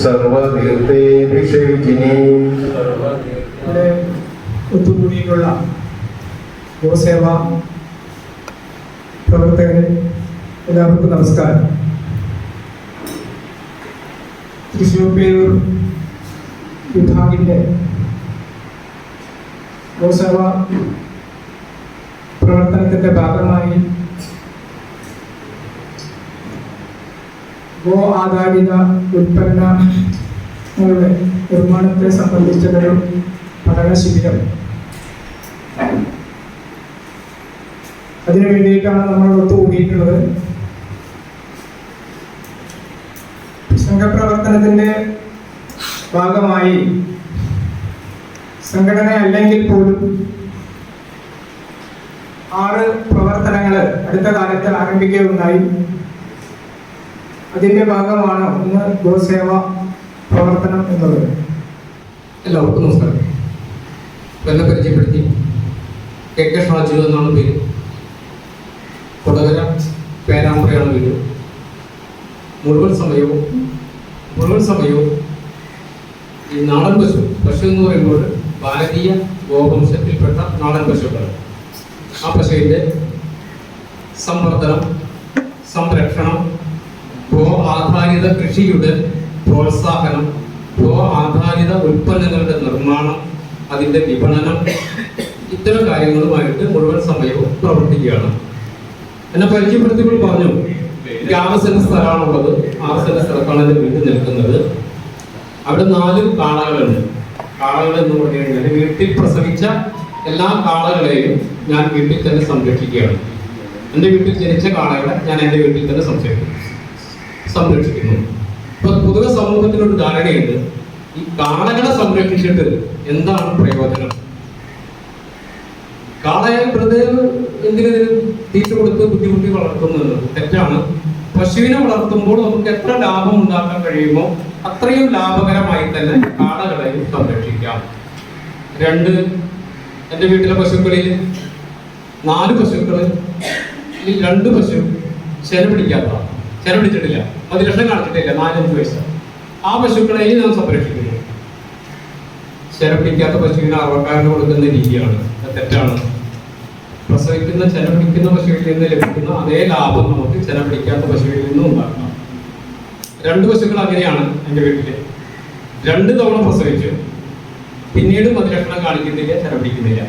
സർവതീർത്ഥേഭിഷേചിനി ഇവിടെ ഒത്തുകൂടിയിട്ടുള്ള ഗോസേവ പ്രവർത്തകരെ എല്ലാവർക്കും നമസ്കാരം. തൃശ്ശൂർ പേരൂർ വിഭാഗിന്റെ ഗോസേവ പ്രവർത്തനത്തിന്റെ ഭാഗമായി ഗോ ആധാരിത ഉൽപ്പന്നങ്ങളുടെ നിർമ്മാണത്തെ സംബന്ധിച്ചൊരു പഠന ശിബിരം അതിനു വേണ്ടിയിട്ടാണ് നമ്മൾ ഒത്തുകൂടിയിട്ടുള്ളത് സംഘപ്രവർത്തനത്തിന്റെ ഭാഗമായി സംഘടന അല്ലെങ്കിൽ പോലും ആറ് പ്രവർത്തനങ്ങൾ അടുത്ത കാലത്ത് ആരംഭിക്കുകയുണ്ടായി. അതിന്റെ ഭാഗമാണ് ഒന്ന് ഗോസേവ പ്രവർത്തനം എന്നത്. എല്ലാവർക്കും നമസ്കാരം. എന്നെ പരിചയപ്പെടുത്തി കെ കെ ഷാജു എന്നാണ് പേര്. കൊടകര പേരാമ്പ്രയാണ് വീട്. മുഴുവൻ സമയവും മുഴുവൻ സമയവും ഈ നാടൻ പശു പശു എന്ന് പറയുമ്പോൾ ഭാരതീയ ഗോവംശത്തിൽപ്പെട്ട നാടൻ പശുക്കൾ ആ പശുവിന്റെ സംവർദ്ധനം സംരക്ഷണം ഗോ ആധാരിത കൃഷിയുടെ പ്രോത്സാഹനം പ്രോ ആധാരിത ഉൽപ്പന്നങ്ങളുടെ നിർമ്മാണം അതിന്റെ വിപണനം ഇത്തരം കാര്യങ്ങളുമായിട്ട് മുഴുവൻ സമയവും പ്രവർത്തിക്കുകയാണ്. എന്നെ പരിചയപ്പെടുത്തിയപ്പോൾ പറഞ്ഞു എനിക്ക് ആവശ്യത്തിന് സ്ഥലമാണുള്ളത്. ആവശ്യത്തിന് സ്ഥലത്താണ് എന്റെ വീട്ടിൽ നിൽക്കുന്നത്. അവിടെ നാല് കാളകളുണ്ട്. കാളകൾ എന്ന് പറഞ്ഞു കഴിഞ്ഞാൽ വീട്ടിൽ പ്രസവിച്ച എല്ലാ കാളകളെയും ഞാൻ വീട്ടിൽ തന്നെ സംരക്ഷിക്കുകയാണ്. എന്റെ വീട്ടിൽ ജനിച്ച കാളകളെ ഞാൻ എന്റെ വീട്ടിൽ തന്നെ സംരക്ഷിക്കുന്നു സംരക്ഷിക്കുന്നു. ഇപ്പൊ പൊതുവെ സമൂഹത്തിനൊരു ധാരണയുണ്ട് ഈ കാളകളെ സംരക്ഷിച്ചിട്ട് എന്താണ് പ്രയോജനം? കാളയെ വെറുതെ എന്തിനു തീറ്റ കൊടുത്ത് ബുദ്ധിമുട്ടി വളർത്തുന്നത് തെറ്റാണ്. പശുവിനെ വളർത്തുമ്പോൾ നമുക്ക് എത്ര ലാഭം ഉണ്ടാക്കാൻ കഴിയുമോ അത്രയും ലാഭകരമായി തന്നെ കാളകളെയും സംരക്ഷിക്കാം. രണ്ട് എന്റെ വീട്ടിലെ പശുക്കളിൽ നാല് പശുക്കൾ ഈ രണ്ട് പശു ചെന പിടിക്കാത്തതാണ്. ചെന പത്ത് പതി ലക്ഷം കാണിച്ചിട്ടില്ല നാലഞ്ച് പൈസ. ആ പശുക്കളെ ഇനി നാം സംരക്ഷിക്കുന്നു. ചെലവിടിക്കാത്ത പശുവിന് അറവക്കാരന് കൊടുക്കുന്ന രീതിയാണ്. തെറ്റാണ്. പ്രസവിക്കുന്ന ചെലവിടിക്കുന്ന പശുവിൽ നിന്ന് ലഭിക്കുന്ന അതേ ലാഭം നമുക്ക് ചെലവിടിക്കാത്ത പശുവിൽ നിന്നും ഉണ്ടാക്കണം രണ്ട് പശുക്കൾ അങ്ങനെയാണ് എന്റെ വീട്ടിൽ. രണ്ട് തവണ പ്രസവിച്ചു. പിന്നീട് മതിലക്ഷണം കാണിക്കുന്നില്ല ചെലവിടിക്കുന്നില്ല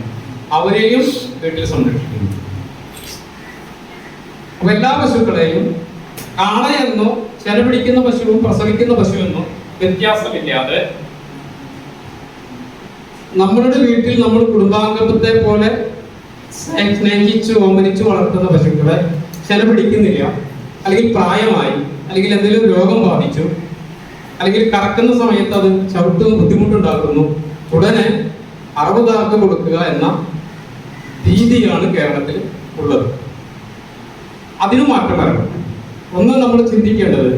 അവരെയും വീട്ടിൽ സംരക്ഷിക്കുന്നു. അപ്പൊ എല്ലാ പശുക്കളെയും കാളയെന്നോ ചെലവിടിക്കുന്ന പശുവും പ്രസവിക്കുന്ന പശുവെന്നോ വ്യത്യാസമില്ലാതെ നമ്മളുടെ വീട്ടിൽ നമ്മൾ കുടുംബാംഗത്തെ പോലെ സ്നേഹിച്ചു ഓമനിച്ചു വളർത്തുന്ന പശുക്കളെ ചെലവിടിക്കുന്നില്ല അല്ലെങ്കിൽ പ്രായമായി അല്ലെങ്കിൽ എന്തെങ്കിലും രോഗം ബാധിച്ചു അല്ലെങ്കിൽ കറക്കുന്ന സമയത്ത് അത് ചവിട്ടും ബുദ്ധിമുട്ടുണ്ടാക്കുന്നു. ഉടനെ അറുപതാർക്ക് കൊടുക്കുക എന്ന രീതിയാണ് കേരളത്തിൽ ഉള്ളത്. അതിനു മാറ്റം വരണം. ഒന്ന് നമ്മൾ ചിന്തിക്കേണ്ടത്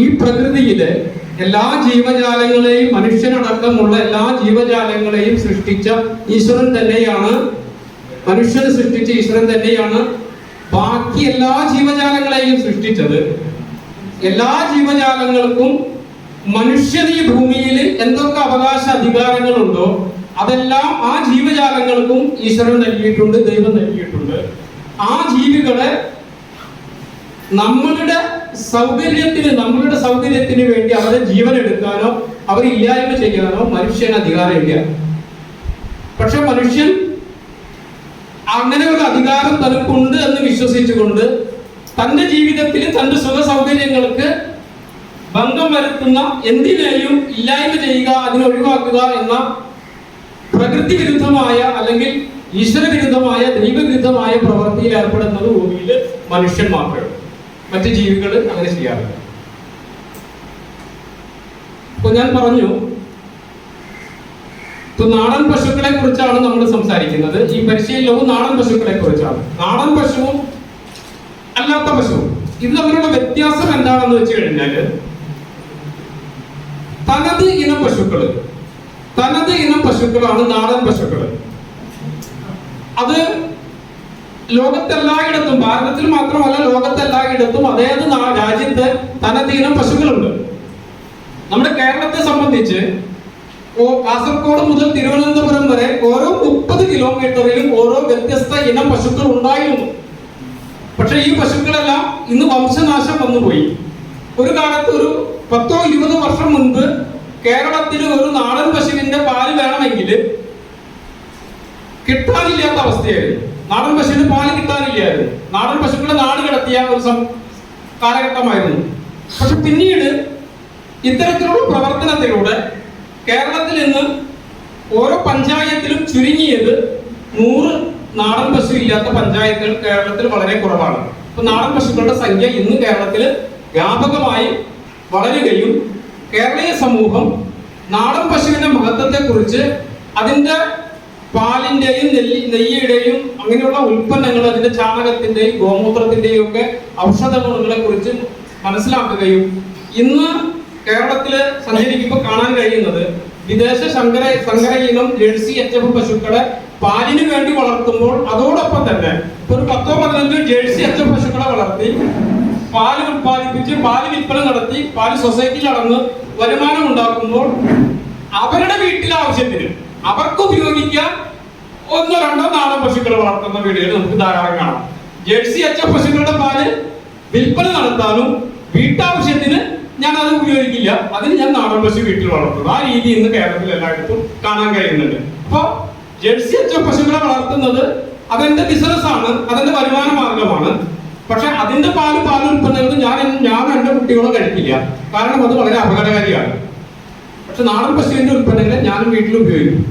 ഈ പ്രകൃതിയിലെ എല്ലാ ജീവജാലങ്ങളെയും മനുഷ്യനടക്കമുള്ള എല്ലാ ജീവജാലങ്ങളെയും സൃഷ്ടിച്ച ഈശ്വരൻ തന്നെയാണ്. മനുഷ്യനെ സൃഷ്ടിച്ച ഈശ്വരൻ തന്നെയാണ്. ബാക്കി എല്ലാ ജീവജാലങ്ങളെയും സൃഷ്ടിച്ചത്. എല്ലാ ജീവജാലങ്ങൾക്കും മനുഷ്യന് ഈ ഭൂമിയിൽ എന്തൊക്കെ അവകാശ അധികാരങ്ങളുണ്ടോ അതെല്ലാം ആ ജീവജാലങ്ങൾക്കും ഈശ്വരൻ നൽകിയിട്ടുണ്ട് ദൈവം നൽകിയിട്ടുണ്ട്. ആ ജീവികളെ നമ്മളുടെ സൗകര്യത്തിന് നമ്മളുടെ സൗകര്യത്തിന് വേണ്ടി അവരെ ജീവൻ എടുക്കാനോ അവരെ ഇല്ലായ്മ ചെയ്യാനോ മനുഷ്യന് അധികാരമില്ല പക്ഷെ മനുഷ്യൻ അങ്ങനെ ഒരു അധികാരം തനിക്കുണ്ട് എന്ന് വിശ്വസിച്ചുകൊണ്ട് തന്റെ ജീവിതത്തിൽ തന്റെ സുഖ സൗകര്യങ്ങൾക്ക് ഭംഗം വരുത്തുന്ന എന്തിനേയും ഇല്ലായ്മ ചെയ്യുക അതിനെ ഒഴിവാക്കുക എന്ന പ്രകൃതി വിരുദ്ധമായ അല്ലെങ്കിൽ ഈശ്വര വിരുദ്ധമായ ദൈവവിരുദ്ധമായ പ്രവൃത്തിയിൽ ഏർപ്പെടുന്നത് ഭൂമിയിൽ മനുഷ്യൻ മാത്രമേ മറ്റു ജീവികൾ അങ്ങനെ ചെയ്യാറില്ല. അപ്പൊ ഞാൻ പറഞ്ഞു നാടൻ പശുക്കളെ കുറിച്ചാണ് നമ്മൾ സംസാരിക്കുന്നത്. ഈ പരിശീലനവും നാടൻ പശുക്കളെ കുറിച്ചാണ്. നാടൻ പശുവും അല്ലാത്ത പശുവും. ഇത് തമ്മിലുള്ള വ്യത്യാസം എന്താണെന്ന് വെച്ച് കഴിഞ്ഞാൽ തനത് ഇനം പശുക്കൾ തനത് ഇനം പശുക്കളാണ് നാടൻ പശുക്കൾ. അത് ലോകത്തെല്ലായിടത്തും ഭാരതത്തിൽ മാത്രമല്ല ലോകത്തെല്ലായിടത്തും അതേത് രാജ്യത്ത് തനതീനം പശുക്കളുണ്ട്. നമ്മുടെ കേരളത്തെ സംബന്ധിച്ച് കാസർഗോഡ് മുതൽ തിരുവനന്തപുരം വരെ ഓരോ മുപ്പത് കിലോമീറ്ററിലും ഓരോ വ്യത്യസ്ത ഇനം പശുക്കൾ ഉണ്ടായിരുന്നു. പക്ഷെ ഈ പശുക്കളെല്ലാം ഇന്ന് വംശനാശം വന്നുപോയി. ഒരു കാലത്ത് ഒരു പത്തോ ഇരുപതോ വർഷം മുൻപ് കേരളത്തിൽ ഒരു നാടൻ പശുവിന്റെ പാൽ വേണമെങ്കിൽ കിട്ടാനില്ലാത്ത അവസ്ഥയായിരുന്നു. നാടൻ പശുവിന് പാൽ കിട്ടാനില്ലായിരുന്നു. നാടൻ പശുക്കളെ നാട് കിടത്തിയ ഒരു കാലഘട്ടമായിരുന്നു. പക്ഷെ പിന്നീട് ഇത്തരത്തിലുള്ള പ്രവർത്തനത്തിലൂടെ കേരളത്തിൽ നിന്ന് ഓരോ പഞ്ചായത്തിലും ചുരുങ്ങിയത് നൂറ് നാടൻ പശു ഇല്ലാത്ത പഞ്ചായത്തുകൾ കേരളത്തിൽ വളരെ കുറവാണ്. അപ്പൊ നാടൻ പശുക്കളുടെ സംഖ്യ ഇന്ന് കേരളത്തിൽ വ്യാപകമായി വളരുകയും കേരളീയ സമൂഹം നാടൻ പശുവിന്റെ മഹത്വത്തെ കുറിച്ച് അതിന്റെ പാലിന്റെയും നെല്ലി നെയ്യുടെയും അങ്ങനെയുള്ള ഉൽപ്പന്നങ്ങൾ അതിന്റെ ചാണകത്തിന്റെയും ഗോമൂത്രത്തിന്റെയും ഒക്കെ ഔഷധ ഗുണങ്ങളെ കുറിച്ച് മനസ്സിലാക്കുകയും ഇന്ന് കേരളത്തിൽ സഞ്ചരിക്കുമ്പോൾ കാണാൻ കഴിയുന്നത് വിദേശ ശങ്കര സങ്കര ഇനം ജേഴ്സി എച്ച് എഫ് പശുക്കളെ പാലിന് വേണ്ടി വളർത്തുമ്പോൾ അതോടൊപ്പം തന്നെ ഒരു പത്തോ പതിനഞ്ചോ ജേഴ്സി എച്ച് എഫ് പശുക്കളെ വളർത്തി പാൽ ഉത്പാദിപ്പിച്ച് പാൽ വിൽപ്പന നടത്തി പാൽ സൊസൈറ്റിയിൽ അടന്ന് വരുമാനം ഉണ്ടാക്കുമ്പോൾ അവരുടെ വീട്ടിലെ ആവശ്യത്തിന് അവർക്ക് ഉപയോഗിക്കാൻ ഒന്നോ രണ്ടോ നാടൻ പശുക്കൾ വളർത്തുന്ന വീടുകൾ നമുക്ക് ധാരാളം കാണാം. ജേഴ്സി അച്ച പശുക്കളുടെ പാൽ വിൽപ്പന നടത്താനും വീട്ടാവശ്യത്തിന് ഞാൻ അത് ഉപയോഗിക്കില്ല. അതിന് ഞാൻ നാടൻ പശു വീട്ടിൽ വളർത്തുന്നു ആ രീതി ഇന്ന് കേരളത്തിൽ എല്ലായിടത്തും കാണാൻ കഴിയുന്നുണ്ട്. അപ്പോ ജേഴ്സി അച്ച പശുക്കളെ വളർത്തുന്നത് അതെന്റെ ബിസിനസ് ആണ് അതെന്റെ വരുമാന മാർഗമാണ് പക്ഷെ അതിന്റെ പാൽ പാലുൽപ്പന്നങ്ങൾ ഞാൻ ഞാൻ എന്റെ കുട്ടികളെ കഴിക്കില്ല. കാരണം അത് വളരെ അപകടകാരിയാണ്. പക്ഷെ നാടൻ പശുവിന്റെ ഉൽപ്പന്നങ്ങൾ ഞാനും വീട്ടിൽ ഉപയോഗിക്കും.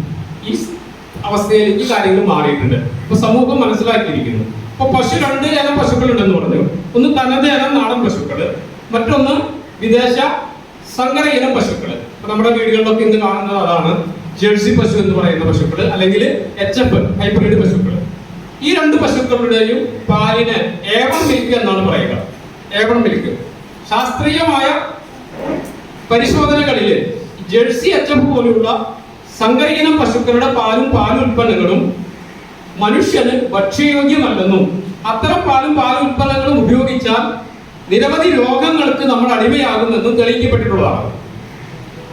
ഈ അവസ്ഥയിൽ അവസ്ഥയിലേക്ക് കാര്യങ്ങൾ മാറിയിട്ടുണ്ട്. ഇപ്പൊ സമൂഹം മനസ്സിലാക്കിയിരിക്കുന്നു. ഇപ്പൊ പശു രണ്ട് ഇനം പശുക്കൾ ഉണ്ടെന്ന് പറഞ്ഞു. ഒന്ന് തനത് നാടൻ പശുക്കൾ മറ്റൊന്ന് വിദേശ സങ്കര ഇനം പശുക്കൾ നമ്മുടെ വീടുകളിലൊക്കെ ഇന്ന് കാണുന്നത് അതാണ് ജേഴ്സി പശു എന്ന് പറയുന്ന പശുക്കൾ അല്ലെങ്കിൽ എച്ച് എഫ് ഹൈബ്രിഡ് പശുക്കൾ ഈ രണ്ട് പശുക്കളുടെയും പാലിന് ഏവൺ മിൽക്ക് എന്നാണ് പറയുക. A one milk. ശാസ്ത്രീയമായ പരിശോധനകളിൽ ജേഴ്സി അച്ചപ്പ് പോലുള്ള സങ്കരയിനം പശുക്കളുടെ പാലും പാൽ ഉൽപ്പന്നങ്ങളും മനുഷ്യന് ഭക്ഷ്യയോഗ്യമല്ലെന്നും അത്തരം പാലും പാൽ ഉൽപ്പന്നങ്ങളും ഉപയോഗിച്ചാൽ നിരവധി രോഗങ്ങൾക്ക് നമ്മൾ അടിമയാകുമെന്നും തെളിയിക്കപ്പെട്ടിട്ടുള്ളതാണ്.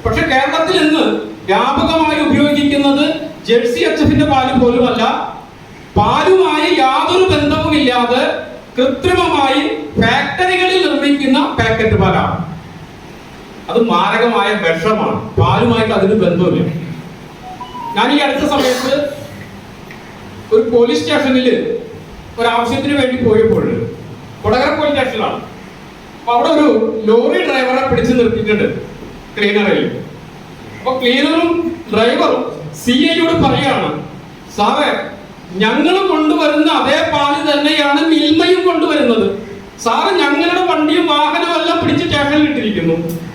പക്ഷെ കേരളത്തിൽ ഇന്ന് വ്യാപകമായി ഉപയോഗിക്കുന്നത് ജേഴ്സി അച്ചഫിന്റെ പാൽ പോലുമല്ല. പാലുമായി യാതൊരു ബന്ധവുമില്ലാതെ കൃത്രിമമായി ഫാക്ടറികളിൽ നിർമ്മിക്കുന്ന പാക്കറ്റ് പാലാണ്. അത് മാരകമായ വിഷമാണ്. പാലുമായിട്ട് അതിന് ബന്ധമില്ല. ഞാൻ ഈ അടുത്ത സമയത്ത് ഒരു പോലീസ് സ്റ്റേഷനിൽ ഒരു ആവശ്യത്തിന് വേണ്ടി പോയപ്പോൾ കൊടകര പോലീസ് സ്റ്റേഷനിലാണ് അപ്പൊ അവിടെ ഒരു ലോറി ഡ്രൈവറെ പിടിച്ചു നിർത്തിയിട്ടുണ്ട് ക്ലീനറിൽ അപ്പൊ ക്ലീനറും ഡ്രൈവറും സി ഐയോട് പറയാണ് സാറേ ഞങ്ങൾ കൊണ്ടുവരുന്ന അതേ പാൽ തന്നെയാണ് മിൽമയും കൊണ്ടുവരുന്നത്. സാറ് ഞങ്ങളുടെ വണ്ടിയും എല്ലാം പിടിച്ച് സ്റ്റേഷനിൽ ഇട്ടിരിക്കുന്നു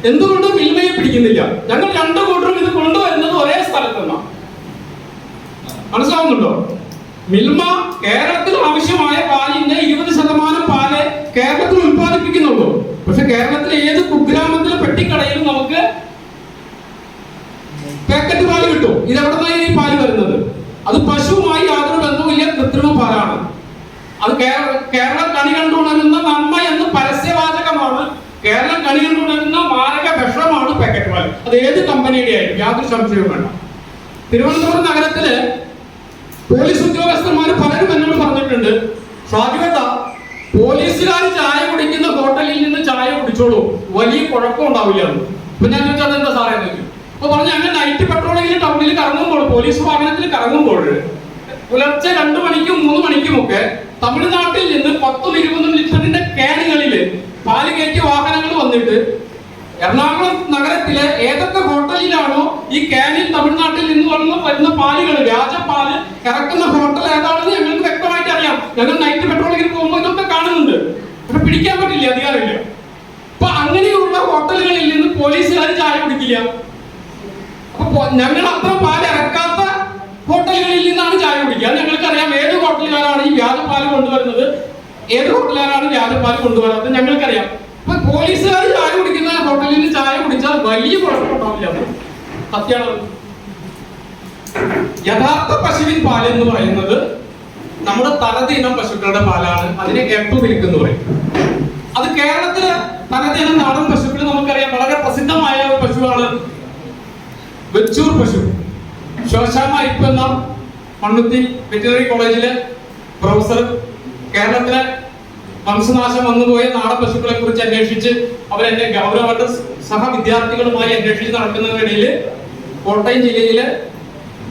എന്തുകൊണ്ട് മിൽമയെ പിടിക്കുന്നില്ല. ഞങ്ങൾ രണ്ടു കൂട്ടരും ഇത് കൊണ്ടുവരുന്നത് ഒരേ സ്ഥലത്ത് നിന്നാണ് മനസ്സിലാവുന്നുണ്ടോ? മിൽമ കേരളത്തിൽ ആവശ്യമായ പാലിന്റെ ഇരുപത് ശതമാനം പാൽ കേരളത്തിൽ ഉത്പാദിപ്പിക്കുന്നുള്ളൂ പക്ഷെ കേരളത്തിലെ ഏത് കുഗ്രാമത്തിലെ പെട്ടിക്കടയിലും നമുക്ക് പാക്കറ്റ് പാൽ കിട്ടും. ഇതെവിടെ നിന്നാണ് ഈ പാൽ വരുന്നത്? അത് പശുവുമായി യാതൊരു ബന്ധവുമില്ല കൃത്രിമ പാലാണ് അത് കേരള കേരളം കണി കണ്ടുണരുന്ന നന്മ എന്ന് പരസ്യവാചകമാണ് കേരളം കണി കണ്ടുകൊണ്ടിരുന്ന മാരക വിഷമാണ് പാക്കറ്റ് പാൽ അത് ഏത് കമ്പനിയുടെ ആയിരിക്കും യാതൊരു സംശയവും വേണ്ട. തിരുവനന്തപുരം നഗരത്തിൽ പോലീസ് ഉദ്യോഗസ്ഥന്മാർ പലരും എന്നോട് പറഞ്ഞിട്ടുണ്ട് സാധ്യത പോലീസുകാർ ചായ കുടിക്കുന്ന ഹോട്ടലിൽ നിന്ന് ചായ കുടിച്ചോളൂ. വലിയ കുഴപ്പം ഉണ്ടാവില്ല. അപ്പൊ ഞാൻ ചോദിച്ചത് എന്താ സാറേ? അപ്പൊ പറഞ്ഞു അങ്ങനെ നൈറ്റ് പെട്രോളിങ്ങിൽ ടൗണിൽ കറങ്ങുമ്പോൾ പോലീസ് വാഹനത്തിൽ കറങ്ങുമ്പോൾ പുലർച്ചെ രണ്ടു മണിക്കും മൂന്ന് മണിക്കും ഒക്കെ തമിഴ്നാട്ടിൽ നിന്ന് പത്തും ഇരുപതും ലിറ്ററിന്റെ ക്യാനുകളിൽ പാൽ വാഹനങ്ങൾ വന്നിട്ട് എറണാകുളം നഗരത്തിലെ ഏതൊക്കെ ഹോട്ടലിലാണോ ഈ കാനിൽ തമിഴ്നാട്ടിൽ നിന്ന് വന്ന വരുന്ന പാലുകൾ വ്യാജ പാൽ ഇറക്കുന്ന ഹോട്ടൽ ഏതാണെന്ന് ഞങ്ങൾക്ക് വ്യക്തമായിട്ട് അറിയാം. ഞങ്ങൾ നൈറ്റ് പെട്രോളിങ്ങിന് പോകുമ്പോൾ ഇതൊക്കെ കാണുന്നുണ്ട്. പക്ഷെ പിടിക്കാൻ പറ്റില്ല അധികാരമില്ല. അപ്പൊ അങ്ങനെയുള്ള ഹോട്ടലുകളിൽ നിന്ന് പോലീസുകാർ ചായ കുടിക്കില്ല. അപ്പൊ ഞങ്ങൾ അത്ര പാൽ ഇറക്കാത്ത ഹോട്ടലുകളിൽ നിന്നാണ് ചായ കുടിക്കുക. ഞങ്ങൾക്കറിയാം. ഏത് ഹോട്ടലുകാരാണ് ഈ വ്യാജ പാൽ കൊണ്ടുവരുന്നത്? ഏത് ഹോട്ടലുകാരാണ് പാൽ കൊണ്ടുവരാത്തത്? ഞങ്ങൾക്കറിയാം. അപ്പൊ പോലീസുകാർ ചായ കുടിക്കുന്ന ഹോട്ടലിൽ ചായ കുടിച്ചാൽ വലിയ കുഴപ്പമുണ്ടാവില്ല. സത്യമാണ് യഥാർത്ഥ പശുവിൻ പാൽ എന്ന് പറയുന്നത് നമ്മുടെ തനതിനം പശുക്കളുടെ പാലാണ്. അതിനെ എട്ടു മിൽക്ക് എന്ന് പറയും. അത് കേരളത്തിലെ തനതിനം നാടൻ പശുക്കൾ നമുക്കറിയാം. വളരെ പ്രസിദ്ധമായ ഒരു പശുവാണ്. വെച്ചൂർ പശു. ശോശാമ ഇപ്പൊ എന്ന മണ്ണുത്തി വെറ്റിനറി കോളേജിലെ പ്രൊഫസർ കേരളത്തിലെ വംശനാശം വന്നുപോയ നാടൻ പശുക്കളെ കുറിച്ച് അന്വേഷിച്ച് അവരെന്നെ ഗൗരവമായിട്ട് സഹവിദ്യാർത്ഥികളുമായി അന്വേഷിച്ച് നടക്കുന്നതിനിടയിൽ കോട്ടയം ജില്ലയിലെ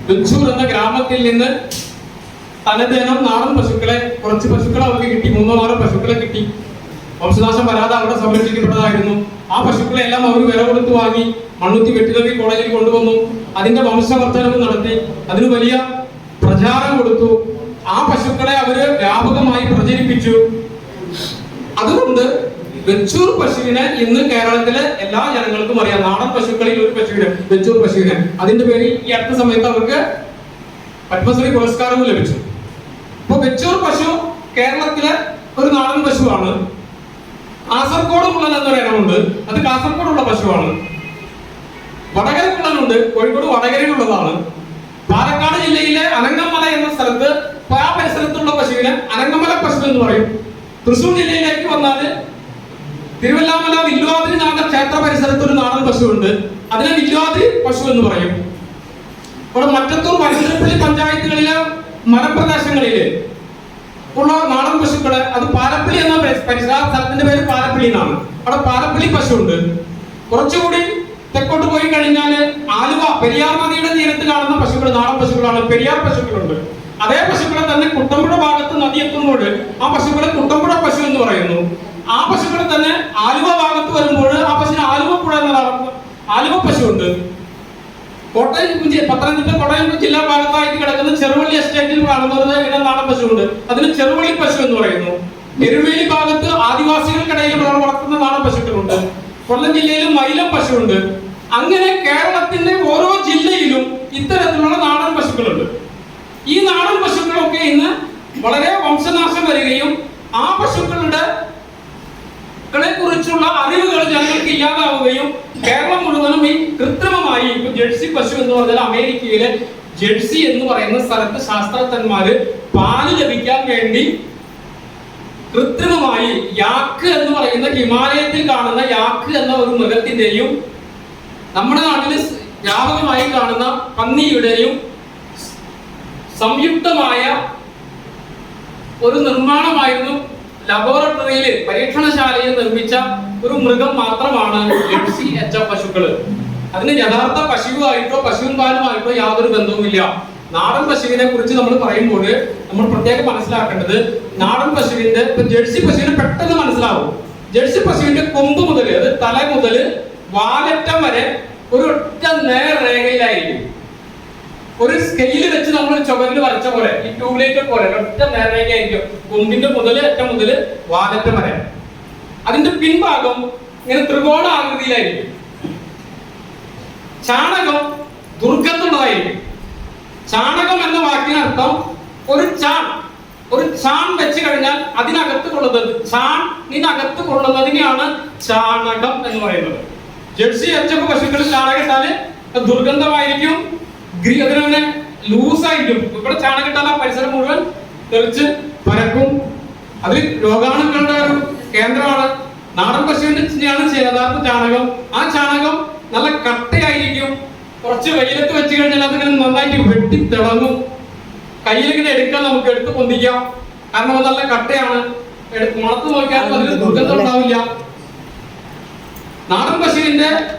വെച്ചൂർ എന്ന ഗ്രാമത്തിൽ നിന്ന് തനതേനം നാടൻ പശുക്കളെ കുറച്ച് പശുക്കളെ അവർക്ക് കിട്ടി. മൂന്നോ നാലോ പശുക്കളെ കിട്ടി. വംശനാശം വരാതെ അവിടെ സംരക്ഷിക്കപ്പെട്ടതായിരുന്നു. ആ പശുക്കളെ എല്ലാം അവർ വില കൊടുത്ത് വാങ്ങി മണ്ണുത്തി വെറ്റിനറി കോളേജിൽ കൊണ്ടുവന്നു. അതിന്റെ വംശവർദ്ധനവും നടത്തി. അതിന് വലിയ പ്രചാരം കൊടുത്തു. ആ പശുക്കളെ അവർ വ്യാപകമായി പ്രചരിപ്പിച്ചു. അതുകൊണ്ട് വെച്ചൂർ പശുവിനെ ഇന്ന് കേരളത്തിലെ എല്ലാ ജനങ്ങൾക്കും അറിയാം. നാടൻ പശുക്കളിൽ ഒരു പശുവിനെ വെച്ചൂർ പശുവിനെ. അതിന്റെ പേരിൽ ഈ അടുത്ത സമയത്ത് അവർക്ക് പത്മശ്രീ പുരസ്കാരവും ലഭിച്ചു. അപ്പൊ വെച്ചൂർ പശു കേരളത്തിലെ ഒരു നാടൻ പശുവാണ്. കാസർഗോഡ് കുള്ളൻ എന്നൊരു ഇനമുണ്ട് അത് കാസർഗോഡുള്ള പശുവാണ്. വടകര കുള്ളനുണ്ട് കോഴിക്കോട് വടകരയിലുള്ളതാണ്. പാലക്കാട് ജില്ലയിലെ അനങ്ങമല എന്ന സ്ഥലത്ത് ആ പരിസരത്തുള്ള പശുവിനെ അനങ്ങമല പശു എന്ന് പറയും. തൃശൂർ ജില്ലയിലേക്ക് വന്നാൽ തിരുവല്ലാമല വില്ലുവാതിരി നാടൻ ക്ഷേത്ര പരിസരത്ത് ഒരു നാടൻ പശുവുണ്ട്. അതിനെ വില്ലുവാതിരി പശു എന്ന് പറയും. ഇവിടെ മറ്റത്തൂർ വൈദ്യുതപ്പള്ളി പഞ്ചായത്തുകളിലെ മലപ്രദേശങ്ങളിൽ ഉള്ള നാടൻ പശുക്കൾ അത് പാലപ്പള്ളി എന്ന പരിസര സ്ഥലത്തിന്റെ പേര് പാലപ്പള്ളി എന്നാണ്. അവിടെ പാലപ്പള്ളി പശു ഉണ്ട് കുറച്ചുകൂടി തെക്കോട്ട് പോയി കഴിഞ്ഞാൽ ആലുവ പെരിയാർ നദിയുടെ തീരത്ത് കാണുന്ന പശുക്കൾ നാടൻ പശുക്കളാണ്. പെരിയാർ പശുക്കളുണ്ട്. അതേ പശുക്കളെ തന്നെ കുട്ടമ്പുഴ ഭാഗത്ത് നദി എത്തുമ്പോൾ ആ പശുക്കളെ കുട്ടമ്പുഴ പശു എന്ന് പറയുന്നു. ആ പശുക്കളെ തന്നെ ആലുവ ഭാഗത്ത് വരുമ്പോൾ ആ പശുവിന് ആലുവ പുഴ എന്നതാണ് ആലുവ പശു ഉണ്ട്. കോട്ടയം പത്തനംതിട്ട കോട്ടയം ജില്ലാ ഭാഗത്തായിട്ട് കിടക്കുന്ന ചെറുവള്ളി എസ്റ്റേറ്റിൽ കാണുന്നത് നാടൻ നാടൻ പശുവുണ്ട് അതിന് ചെറുവള്ളി പശു എന്ന് പറയുന്നു. എരുവേലി ഭാഗത്ത് ആദിവാസികൾക്കിടയിൽ വളർത്തുന്ന നാടൻ പശുക്കളുണ്ട്. കൊല്ലം ജില്ലയിലും മൈലം പശുവുണ്ട് അങ്ങനെ കേരളത്തിന്റെ ഓരോ ജില്ലയിലും ഇത്തരത്തിലുള്ള നാടൻ പശുക്കളുണ്ട്. ഈ നാടൻ പശുക്കളൊക്കെ ഇന്ന് വളരെ വംശനാശം വരികയും ആ പശുക്കളുടെ കളെ കുറിച്ചുള്ള അറിവുകൾ ജനങ്ങൾക്ക് ഇല്ലാതാവുകയും കേരളം മുഴുവനും ഈ കൃത്രിമമായി ഇപ്പൊ ജെഴ്സി പശു എന്ന് പറഞ്ഞാൽ അമേരിക്കയിലെ ജെഴ്സി എന്ന് പറയുന്ന സ്ഥലത്ത് ശാസ്ത്രജ്ഞന്മാര് പാൽ ലഭിക്കാൻ വേണ്ടി കൃത്രിമമായി യാക്ക് എന്ന് പറയുന്ന ഹിമാലയത്തിൽ കാണുന്ന യാക്ക് എന്ന ഒരു മൃഗത്തിന്റെയും നമ്മുടെ നാട്ടിൽ വ്യാപകമായി കാണുന്ന പന്നിയുടെയും സംയുക്തമായ ഒരു നിർമ്മാണമായിരുന്നു ലബോറട്ടറിയിൽ പരീക്ഷണശാലയിൽ നിർമ്മിച്ച ഒരു മൃഗം മാത്രമാണ് ജെഴ്സി എച്ച പശുക്കൾ അതിന് യഥാർത്ഥ പശുവായിട്ടോ പശുവും പാലുമായിട്ടോ യാതൊരു ബന്ധവുമില്ല. നാടൻ പശുവിനെ കുറിച്ച് നമ്മൾ പറയുമ്പോൾ നമ്മൾ പ്രത്യേകം മനസ്സിലാക്കേണ്ടത് നാടൻ പശുവിന്റെ ജെഴ്സി പശുവിനെ പെട്ടെന്ന് മനസ്സിലാവും. ജേഴ്സി പശുവിന്റെ കൊമ്പ് മുതൽ അത് തല മുതൽ വാലറ്റം വരെ ഒരു ഒറ്റ നേർ നേർരേഖയിലായിരിക്കും. ഒരു സ്കെയിൽ വെച്ച് നമ്മൾ ചുവരിൽ വരച്ച പോലെ ഈ ട്യൂബ്ലൈറ്റ് പോലെ ഒറ്റ നേരേഖയായിരിക്കും കൊമ്പിന്റെ മുതൽ അറ്റം മുതൽ വാലറ്റം വരെ. അതിന്റെ പിൻഭാഗം ഇങ്ങനെ ത്രികോണ ആകൃതിയിലായിരിക്കും ചാണകം ദുർഗന്ധമുള്ളതായിരിക്കും ചാണകം എന്ന വാക്കിനർത്ഥം ഒരു ചാൺ ഒരു ചാൺ വെച്ച് കഴിഞ്ഞാൽ അതിനകത്ത് കൊള്ളുന്നത് ചാണിനകത്ത് കൊള്ളുന്നതിനെയാണ് ചാണകം എന്ന് പറയുന്നത്. ജെഴ്സി അച്ചപ്പ് പശുക്കൾ ചാണകത്താൽ ഇട്ടാൽ ദുർഗന്ധമായിരിക്കും. അതിനെ ലൂസായിട്ടും ഇവിടെ ചാണകിട്ടാൽ ആ പരിസരം മുഴുവൻ തെറിച്ച് പരക്കും. അതിൽ രോഗാണുക്കളുടെ ഒരു കേന്ദ്രമാണ്. നാടൻ പശുവിന്റെയാണ് യഥാർത്ഥ ചാണകം. ആ ചാണകം നല്ല കട്ടയായിരിക്കും. കുറച്ച് വെയിലത്ത് വെച്ച് കഴിഞ്ഞാൽ അതിങ്ങനെ നന്നായിട്ട് വെട്ടി തിളങ്ങും. കയ്യിലിങ്ങനെ എടുക്കാൻ നമുക്ക് എടുത്ത് പൊന്തിക്കാം. കാരണം അത് നല്ല കട്ടയാണ്. എടുത്ത് മണത്ത് നോക്കിയാൽ അതിന് ദുർഗന്ധം ഉണ്ടാവില്ല. നാടൻ പശുവിന്റെ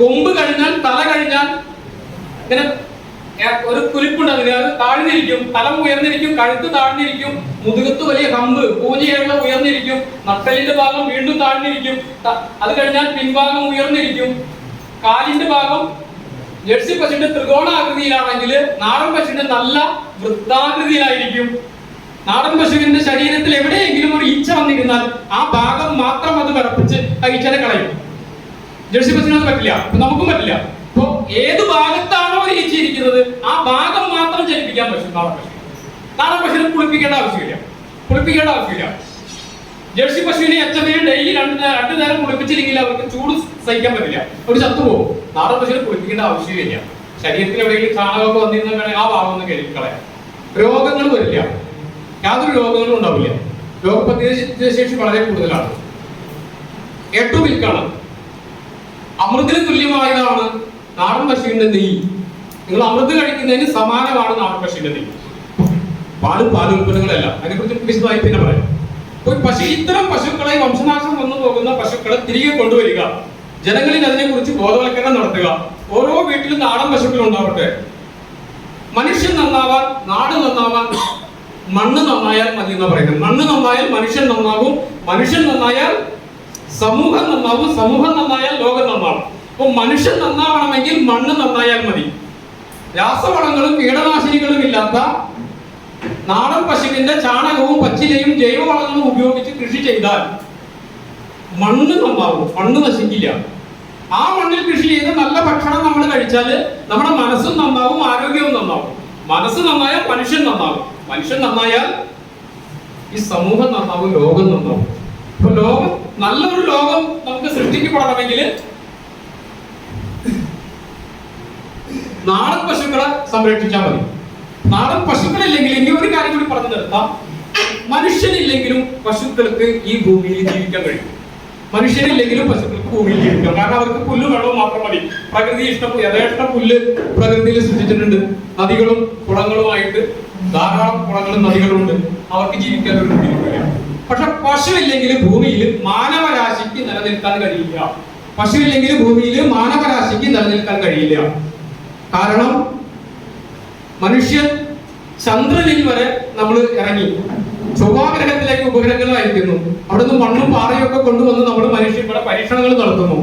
കൊമ്പ് കഴിഞ്ഞാൽ തല കഴിഞ്ഞാൽ ഇങ്ങനെ ഒരു കുലിപ്പുണ്ട് അതിന്. അത് താഴ്ന്നിരിക്കും തലം ഉയർന്നിരിക്കും കഴുത്ത് താഴ്ന്നിരിക്കും മുതുകത്ത് വലിയ കമ്പ് പൂജയുള്ള ഉയർന്നിരിക്കും നട്ടലിന്റെ ഭാഗം വീണ്ടും താഴ്ന്നിരിക്കും അത് കഴിഞ്ഞാൽ പിൻഭാഗം ഉയർന്നിരിക്കും കാലിന്റെ ഭാഗം ജെഴ്സി പശുവിന്റെ ത്രികോണാകൃതിയിലാണെങ്കിൽ നാടൻ പശുവിന്റെ നല്ല വൃത്താകൃതിയിലായിരിക്കും. നാടൻ പശുവിന്റെ ശരീരത്തിൽ എവിടെയെങ്കിലും ഒരു ഈച്ച വന്നിരുന്നാൽ ആ ഭാഗം മാത്രം അത് വിറപ്പിച്ച് ആ ഈച്ചനെ കളയും. ജേഴ്സി പശുവിന് പറ്റില്ല. നമുക്കും പറ്റില്ല. അപ്പൊ ഏത് ഭാഗത്താണോ ജയിച്ചിരിക്കുന്നത് ആ ഭാഗം മാത്രം ജനിപ്പിക്കാൻ പറ്റും നാളെ പശു നാളെ പശുവിനെ കുളിപ്പിക്കേണ്ട ആവശ്യമില്ല. കുളിപ്പിക്കേണ്ട ആവശ്യമില്ല. ജേഴ്സി പശുവിനെ എച്ചമയും ഡെയിലി രണ്ട് രണ്ട് നേരം കുളിപ്പിച്ചില്ലെങ്കിൽ അവർക്ക് ചൂട് സഹിക്കാൻ പറ്റില്ല. ഒരു ചത്തുപോകും നാടൻ പശുവിനെ കുളിപ്പിക്കേണ്ട ആവശ്യമില്ല. ശരീരത്തിൽ എവിടെയെങ്കിലും ചാണകമൊക്കെ വന്നിരുന്ന ആ ഭാഗം ഒന്ന് കരുതി കളയാം. രോഗങ്ങൾ വരില്ല. യാതൊരു രോഗങ്ങളും ഉണ്ടാവില്ല. രോഗപ്രതിരോധ ശേഷി വളരെ കൂടുതലാണ്. എട്ടു മിൽക്കാണ്. അമൃതിന് തുല്യമായതാണ് നാടൻ പശുവിന്റെ നെയ്യ്. നിങ്ങൾ അമൃത് കഴിക്കുന്നതിന് സമാനമാണ് നാടൻ പശുവിന്റെ നെയ്യ്. പാലും പാൽ അതിനെ അതിനെക്കുറിച്ച് വിശദമായി പിന്നെ പറയാം. ഒരു പശു ഇത്തരം പശുക്കളെ വംശനാശം വന്നു പോകുന്ന പശുക്കളെ തിരികെ കൊണ്ടുവരിക. ജനങ്ങളിൽ അതിനെക്കുറിച്ച് ബോധവൽക്കരണം നടത്തുക. ഓരോ വീട്ടിലും നാടൻ പശുക്കൾ ഉണ്ടാവട്ടെ. മനുഷ്യൻ നന്നാവാൻ നാട് നന്നാവാൻ മണ്ണ് നന്നായാൽ മതി എന്ന് പറയുന്നത്. മണ്ണ് നന്നായാൽ മനുഷ്യൻ നന്നാകും. മനുഷ്യൻ നന്നായാൽ സമൂഹം നന്നാവും സമൂഹം നന്നായാൽ ലോകം നന്നാവും. അപ്പൊ മനുഷ്യൻ നന്നാവണമെങ്കിൽ മണ്ണ് നന്നായാൽ മതി. രാസവളങ്ങളും കീടനാശിനികളും ഇല്ലാത്ത നാടൻ പശുവിന്റെ ചാണകവും പച്ചിലയും ജൈവവളങ്ങളും ഉപയോഗിച്ച് കൃഷി ചെയ്താൽ മണ്ണ് നന്നാവും മണ്ണ് നശിക്കില്ല. ആ മണ്ണിൽ കൃഷി ചെയ്ത് നല്ല ഭക്ഷണം നമ്മൾ കഴിച്ചാൽ നമ്മുടെ മനസ്സും നന്നാവും ആരോഗ്യവും നന്നാവും. മനസ്സ് നന്നായാൽ മനുഷ്യൻ നന്നാവും. മനുഷ്യൻ നന്നായാൽ ഈ സമൂഹം നന്നാവും ലോകം നന്നാവും. അപ്പൊ ലോകം നല്ലൊരു ലോകം നമുക്ക് സൃഷ്ടിക്കപ്പെടണമെങ്കിൽ നാടൻ പശുക്കളെ സംരക്ഷിച്ചാൽ മതി. നാടൻ പശുക്കളില്ലെങ്കിൽ ഇനി ഒരു കാര്യം കൂടി പറഞ്ഞു നിർത്താം. മനുഷ്യനില്ലെങ്കിലും പശുക്കൾക്ക് ഈ ഭൂമിയിൽ ജീവിക്കാൻ കഴിയും. മനുഷ്യനില്ലെങ്കിലും പശുക്കൾക്ക് ഭൂമിയിൽ ജീവിക്കാം. കാരണം അവർക്ക് പുല്ല് വെള്ളവും മാത്രം മതി. പ്രകൃതി ഇഷ്ടം യഥേഷ്ട പുല്ല് പ്രകൃതിയിൽ സൃഷ്ടിച്ചിട്ടുണ്ട്. നദികളും കുളങ്ങളുമായിട്ട് ധാരാളം കുളങ്ങളും നദികളും ഉണ്ട് അവർക്ക് ജീവിക്കാൻ ഒരു ബുദ്ധിമുട്ടില്ല. പക്ഷെ പശു ഇല്ലെങ്കിൽ ഭൂമിയിൽ മാനവരാശിക്ക് നിലനിൽക്കാൻ കഴിയില്ല. പശു ഇല്ലെങ്കിൽ ഭൂമിയിൽ മാനവരാശിക്ക് നിലനിൽക്കാൻ കഴിയില്ല. കാരണം മനുഷ്യൻ ചന്ദ്രനിൽ വരെ നമ്മൾ ഇറങ്ങി. ചൊവ്വാഗ്രഹത്തിലേക്ക് ഉപഗ്രഹങ്ങൾ അയക്കുന്നു അവിടുന്ന് മണ്ണും പാറയും ഒക്കെ കൊണ്ടുവന്ന് നമ്മൾ മനുഷ്യൻ ഇവിടെ പരീക്ഷണങ്ങൾ നടത്തുന്നു.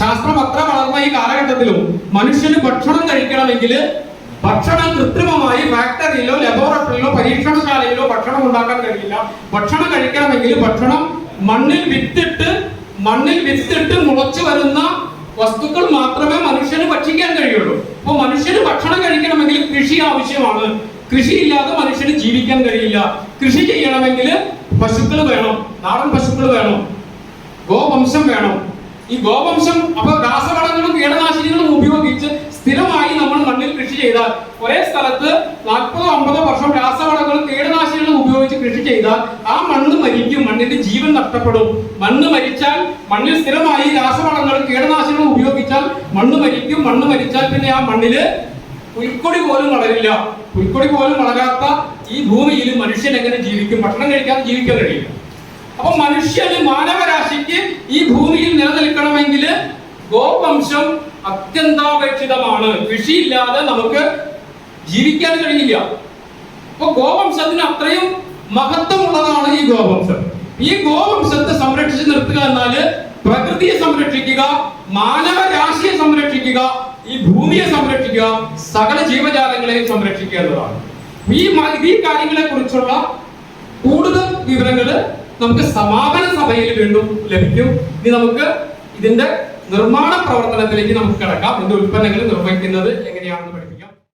ശാസ്ത്രം അത്ര വളർന്ന ഈ കാലഘട്ടത്തിലും മനുഷ്യന് ഭക്ഷണം കഴിക്കണമെങ്കിൽ ഭക്ഷണം കൃത്രിമമായി ഫാക്ടറിയിലോ ലബോറട്ടറിയിലോ പരീക്ഷണശാലയിലോ ഭക്ഷണം ഉണ്ടാക്കാൻ കഴിയില്ല. ഭക്ഷണം കഴിക്കണമെങ്കിൽ ഭക്ഷണം മണ്ണിൽ വിത്തിട്ട് മണ്ണിൽ വിത്തിട്ട് മുളച്ചു വരുന്ന വസ്തുക്കൾ മാത്രമേ മനുഷ്യന് ഭക്ഷിക്കാൻ കഴിയുള്ളൂ. അപ്പൊ മനുഷ്യന് ഭക്ഷണം കഴിക്കണമെങ്കിൽ കൃഷി ആവശ്യമാണ്. കൃഷി ഇല്ലാതെ മനുഷ്യന് ജീവിക്കാൻ കഴിയില്ല. കൃഷി ചെയ്യണമെങ്കിൽ പശുക്കൾ വേണം നാടൻ പശുക്കൾ വേണം ഗോവംശം വേണം. ഈ ഗോവംശം അപ്പൊ രാസവളങ്ങളും കീടനാശിനികളും ഉപയോഗിച്ച് സ്ഥിരമായി നമ്മൾ ചെയ്താൽ ഒരേ സ്ഥലത്ത് നാൽപ്പതോ അമ്പതോ വർഷം രാസവളങ്ങളും കീടനാശിനികളും ഉപയോഗിച്ച് കൃഷി ചെയ്താൽ ആ മണ്ണ് മരിക്കും മണ്ണിന്റെ ജീവൻ നഷ്ടപ്പെടും. മണ്ണ് മരിച്ചാൽ മണ്ണിൽ സ്ഥിരമായി രാസവളങ്ങളും കീടനാശിനികളും ഉപയോഗിച്ചാൽ മണ്ണ് മരിക്കും മണ്ണ് മരിച്ചാൽ പിന്നെ ആ മണ്ണിൽ പുൽക്കൊടി പോലും വളരില്ല. പുൽക്കൊടി പോലും വളരാത്ത ഈ ഭൂമിയിൽ മനുഷ്യൻ എങ്ങനെ ജീവിക്കും? ഭക്ഷണം കഴിക്കാതെ ജീവിക്കാൻ കഴിയില്ല. അപ്പൊ മനുഷ്യന് മാനവരാശിക്ക് ഈ ഭൂമിയിൽ നിലനിൽക്കണമെങ്കിൽ ഗോവംശം അത്യന്താപേക്ഷിതമാണ്. കൃഷിയില്ലാതെ നമുക്ക് ജീവിക്കാൻ കഴിയില്ല. അപ്പൊ ഗോവംശത്തിന് അത്രയും മഹത്വമുള്ളതാണ് ഈ ഗോവംശം. ഈ ഗോവംശത്തെ സംരക്ഷിച്ച് നിർത്തുക എന്നാൽ പ്രകൃതിയെ സംരക്ഷിക്കുക മാനവരാശിയെ സംരക്ഷിക്കുക ഈ ഭൂമിയെ സംരക്ഷിക്കുക സകല ജീവജാലങ്ങളെയും സംരക്ഷിക്കുക എന്നതാണ്. ഈ ഈ കാര്യങ്ങളെ കുറിച്ചുള്ള കൂടുതൽ വിവരങ്ങൾ നമുക്ക് സമാപന സഭയിൽ വീണ്ടും ലഭിക്കും. ഇനി നമുക്ക് ഇതിന്റെ നിർമ്മാണ പ്രവർത്തനത്തിലേക്ക് നമുക്ക് കിടക്കാം. എന്റെ ഉൽപ്പന്നങ്ങൾ നിർവഹിക്കുന്നത് എങ്ങനെയാണെന്ന് പഠിപ്പിക്കാം